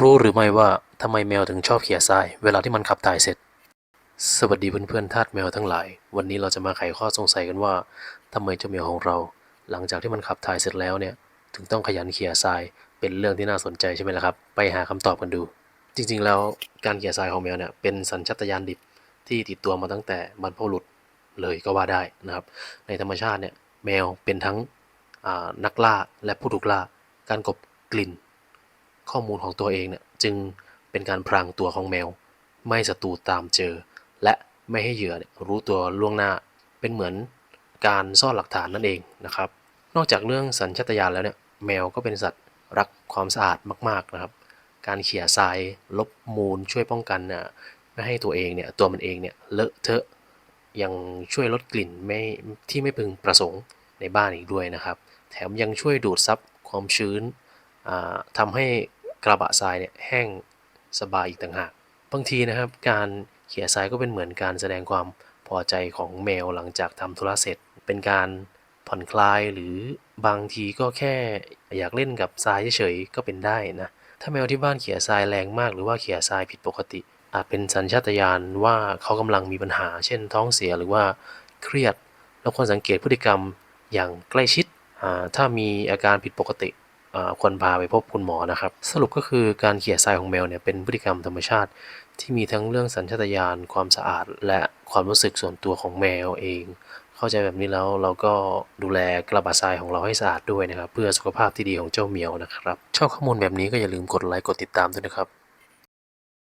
รู้หรือไม่ว่าทำไมแมวถึงชอบเขี่ยทรายเวลาที่มันขับถ่ายเสร็จ สวัสดีเพื่อนๆทาสแมวทั้งหลาย วันนี้เราจะมาไขข้อสงสัยกันว่าทำไมเจ้าแมวของเรา หลังจากที่มันขับถ่ายเสร็จแล้วเนี่ย ถึงต้องขยันเขี่ยทรายเป็นเรื่องที่น่าสนใจใช่ไหมล่ะครับ ไปหาคำตอบกันดู จริง ๆ แล้วการเขี่ยทรายของแมวเนี่ยเป็นสัญชาตญาณดิบที่ติดตัวมาตั้งแต่บรรพบุรุษเลยก็ว่าได้นะครับ ในธรรมชาติเนี่ยแมวเป็นทั้งนักล่าและผู้ถูกล่าการกลบกลิ่น ข้อมูลของตัวเองเนี่ยจึงเป็นการพรางตัวของแมว ไม่ศัตรูตามเจอ และไม่ให้เหยื่อรู้ตัวล่วงหน้า เป็นเหมือนการซ่อนหลักฐานนั่นเองนะครับ นอกจากเรื่องสัญชาตญาณแล้วเนี่ยแมวก็เป็นสัตว์รักความสะอาดมาก ๆนะครับ การเขี่ยทรายลบมูลช่วยป้องกันน่ะไม่ให้ตัวเองเนี่ยตัวมันเองเนี่ยเลอะเทอะยังช่วยลดกลิ่นไม่ที่ไม่พึงประสงค์ในบ้านอีกด้วยนะครับ แถมยังช่วยดูดซับความชื้นอ่าทำให้ กระบะทรายเนี่ยแห้งสบายอีกต่างหาก บางทีนะครับ การเขี่ยทรายก็เป็นเหมือนการแสดงความพอใจของแมวหลังจากทำธุระเสร็จ เป็นการผ่อนคลายหรือบางทีก็แค่อยากเล่นกับทรายเฉยๆก็เป็นได้นะถ้าแมวที่บ้านเขี่ยทรายแรงมากหรือว่าเขี่ยทรายผิดปกติ อาจเป็นสัญชาตญาณว่าเขากำลังมีปัญหา เช่นท้องเสียหรือว่าเครียด แล้วควรสังเกตพฤติกรรมอย่างใกล้ชิดอ่าถ้ามีอาการผิดปกติ ควรพาไปพบคุณหมอนะครับ สรุปก็คือการเขี่ยทรายของแมวเนี่ยเป็นพฤติกรรมธรรมชาติ ที่มีทั้งเรื่องสัญชาตญาณความสะอาด และความรู้สึกส่วนตัวของแมวเอง เข้าใจแบบนี้แล้วเราก็ดูแลกระบะทรายของเราให้สะอาดด้วยนะครับ เพื่อสุขภาพที่ดีของเจ้าเหมียวนะครับชอบข้อมูลแบบนี้ก็อย่าลืมกดไลค์กดติดตามด้วยนะครับ